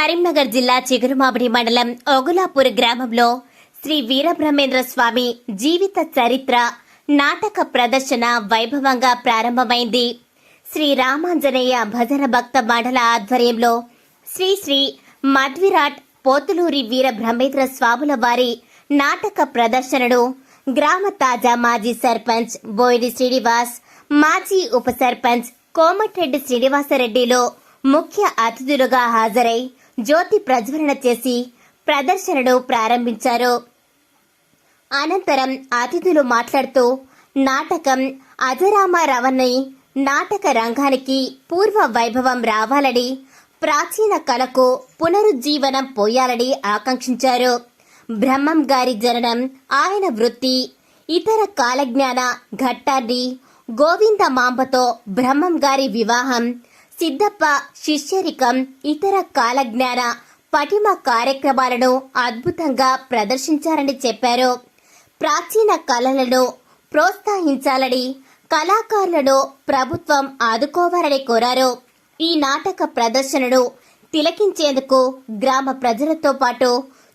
కరీంనగర్ జిల్లా చిగురుమామిడి మండలం ఓగులాపూర్ గ్రామంలో శ్రీ వీరబ్రహ్మేంద్ర స్వామి జీవిత చరిత్ర నాటక ప్రదర్శన వైభవంగా ప్రారంభమైంది. శ్రీ రామాంజనేయ భజన భక్త మండల ఆధ్వర్యంలో శ్రీ శ్రీ మధ్విరాట్ పోతులూరి వీర బ్రహ్మేంద్ర స్వాముల వారి నాటక ప్రదర్శనను గ్రామ తాజా మాజీ సర్పంచ్ బోయిడి శ్రీనివాస్ మాజీ ఉప సర్పంచ్ కోమటిరెడ్డి శ్రీనివాసరెడ్డిలో ముఖ్య అతిథులుగా హాజరై జ్యోతి ప్రజ్వలన చేసి ప్రదర్శనను ప్రారంభించారు. అనంతరం అతిథులు మాట్లాడుతూ నాటకం అజరామారావని నాటక రంగానికి పూర్వ వైభవం రావాలని ప్రాచీన కళకు పునరుజ్జీవనం పోయాలని ఆకాంక్షించారు. బ్రహ్మం గారి జననం ఆయన వృత్తి ఇతర కాలజ్ఞాన ఘట్టాన్ని గోవింద మాంబతో బ్రహ్మం గారి వివాహం సిద్ధప్ప శిష్యరికం ఇతర కాలజ్ఞాన పటిమ కార్యక్రమాలను అద్భుతంగా ప్రదర్శించారని చెప్పారు. ప్రాచీన కళలను ప్రోత్సహించాలని కళాకారులను ప్రభుత్వం ఆదుకోవాలని కోరారు. ఈ నాటక ప్రదర్శనను తిలకించేందుకు గ్రామ ప్రజలతో పాటు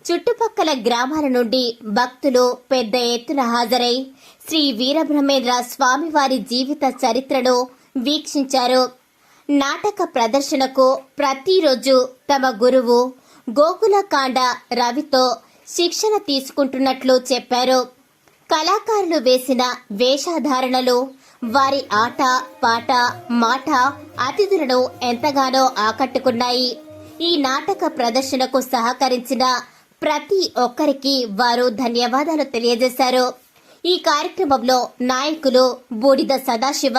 చుట్టుపక్కల గ్రామాల నుండి భక్తులు పెద్ద ఎత్తున హాజరై శ్రీ వీరబ్రహ్మేంద్ర స్వామివారి జీవిత చరిత్రను వీక్షించారు. నాటక ప్రదర్శనకు ప్రతిరోజు తమ గురువు గోకులకాండ రవితో శిక్షణ తీసుకుంటున్నట్లు చెప్పారు. కళాకారులు వేసిన వేషధారణలు వారి ఆట పాట మాట అతిథులను ఎంతగానో ఆకట్టుకున్నాయి. ఈ నాటక ప్రదర్శనకు సహకరించిన ప్రతి ఒక్కరికి వారు ధన్యవాదాలు తెలియజేశారు. ఈ కార్యక్రమంలో నాయకులు బూడిద సదాశివ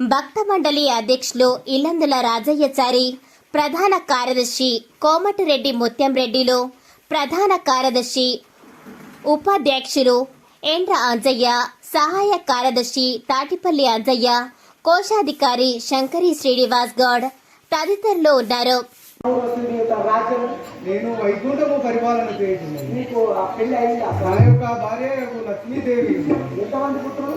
భక్త మండలి అధ్యక్షులు ఇల్లందుల రాజయ్యచారి ప్రధాన కార్యదర్శి కోమటిరెడ్డి ముత్యంరెడ్డిలు ప్రధాన కార్యదర్శి ఉపాధ్యక్షులు ఎండ్ర అంజయ్య సహాయ కార్యదర్శి తాటిపల్లి అంజయ్య కోశాధికారి శంకరి శ్రీనివాస్ గౌడ్ తదితరులు ఉన్నారు. నేను వైకుంఠము పరిపాలన ఆ పెళ్ళి అయింది? నా యొక్క భార్య లక్ష్మీదేవి. ఎంతమంది పుత్రులు?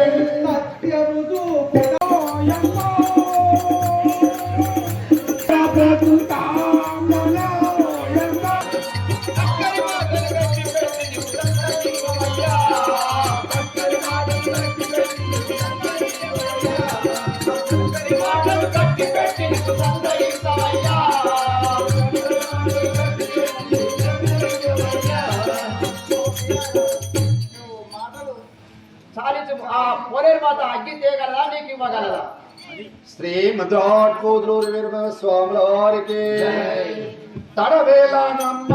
పోలేరు మాత అగ్గి తేగలదా నీకు ఇవ్వగలదా? శ్రీ వీరభ స్వాముల వారికి తడవేళ నమ్మ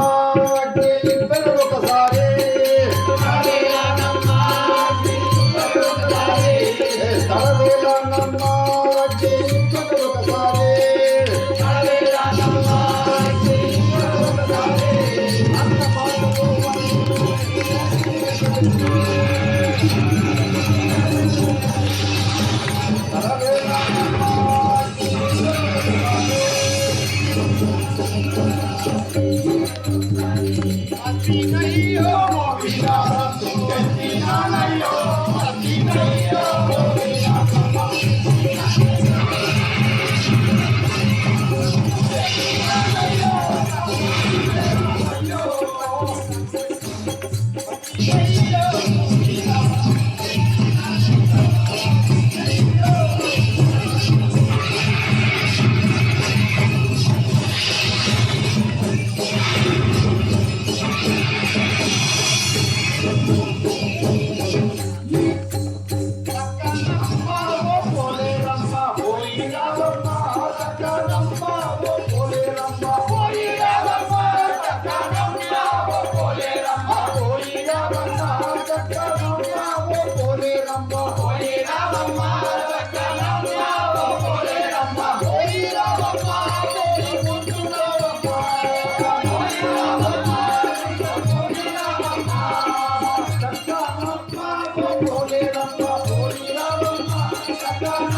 Krishna. Thank you.